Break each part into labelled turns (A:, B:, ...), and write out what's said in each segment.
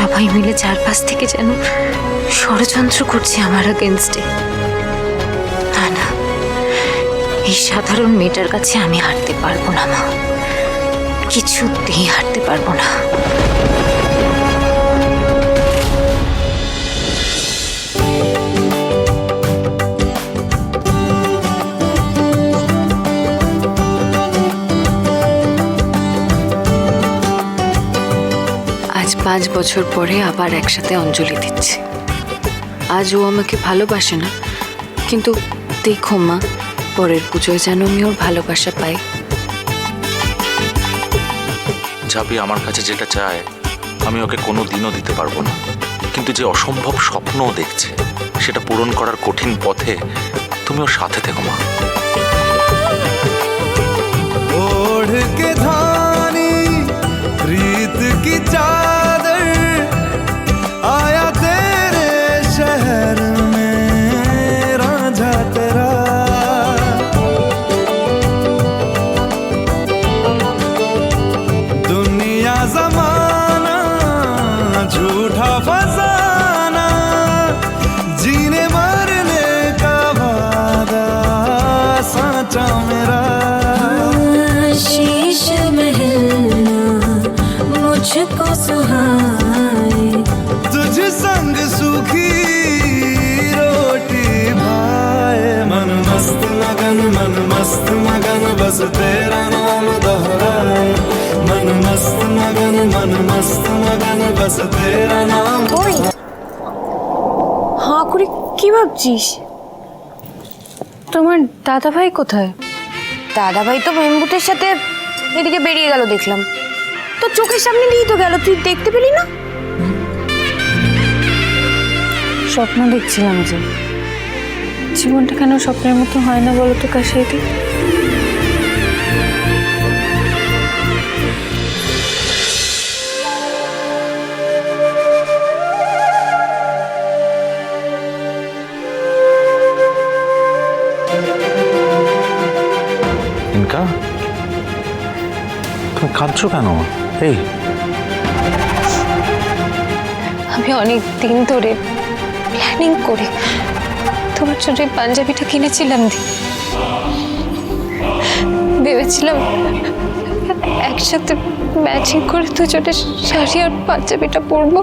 A: সবাই মিলে চারপাশ থেকে যেন ষড়যন্ত্র করছে আমার আগেনস্টে না না, এই সাধারণ মেয়েটার কাছে আমি হারতে পারব না, মা। কিছুতেই হারতে পারব না।
B: আজ পাঁচ বছর পরে আবার একসাথে অঞ্জলি দিচ্ছে। আজ ও আমাকে ভালোবাসে না, কিন্তু দেখো মা, পরের পুজোয় যেন আমি ওর ভালোবাসা পাই।
C: ঝাঁপি আমার কাছে যেটা চায়, আমি ওকে কোনো দিনও দিতে পারব না। কিন্তু যে অসম্ভব স্বপ্নও দেখছে, সেটা পূরণ করার কঠিন পথে তুমি ওর সাথে থেকো মা।
A: मुझको सुहाए
D: तुझ संग सूखी रोटी भाए मन मस्त मगन मन मस्त मगन बस तेरा नाम दोहराए मन मस्त मगन मन मस्त मगन बस तेरा नाम
E: ওই হাঁ করে কি ভাবছিস তোমার দাদা ভাই কোথায়
F: দাদা ভাই তো মেম্বুটের সাথে এদিকে বেরিয়ে গেল দেখলাম তো চোখের সামনে দিয়েই তো গেল তুই দেখতে পেলি না?
E: স্বপ্ন দেখছিলাম যে। জীবনটা কেন স্বপ্নের মতো হয় না বলো তো
C: তুমি কাঁদছো কেন? এই।
A: আমি অনেক দিন ধরে প্ল্যানিং করে তোমার জন্য এই পাঞ্জাবিটা কিনেছিলাম দি। ভেবেছিলাম একসাথে ম্যাচিং করে দুজনে শাড়ি আর পাঞ্জাবিটা পরবো।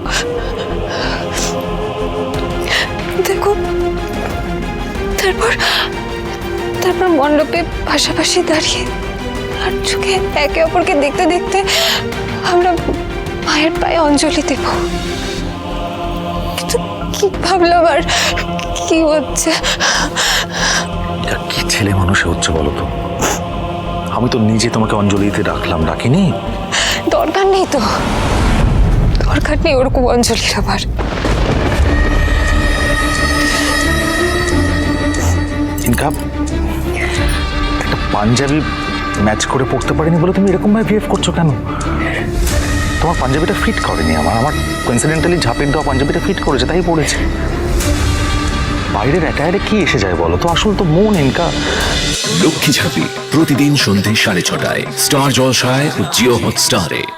A: দেখো, তারপর তারপর মণ্ডপে পাশাপাশি দাঁড়িয়ে আর চোখে একে অপরকে দেখতে দেখতে আমরা মায়ের পায়ে অঞ্জলি দেবো। কিন্তু কি ভাবলাম আর কি হচ্ছে?
C: এটা কি ছেলে মানুষে হচ্ছে বলো তো? আমি তো নিজে তোমাকে অঞ্জলি দিতে ডাকলাম ডাকিনি
A: দরকার নেই তো। দরকার নেই ওরকম অঞ্জলি আবার
C: ইনকা একটা পাঞ্জাবি ম্যাচ করে পড়তে পারিনি বলে তুমি এরকম ভাবে বিহেভ করছ কেন? তোমার পাঞ্জাবিটা ফিট করেনি আমার। আমার কোইন্সিডেন্টালি ঝাঁপির দেওয়া পাঞ্জাবিটা ফিট করেছে, তাই পড়েছে। বাইরের অ্যাটায়ারে কি এসে যায় বলো তো? আসল তো মন ইনকা
G: লক্ষ্মী ঝাঁপি প্রতিদিন সন্ধ্যে সাড়ে ছটায়। স্টার জলসায় ও জিও হটস্টারে।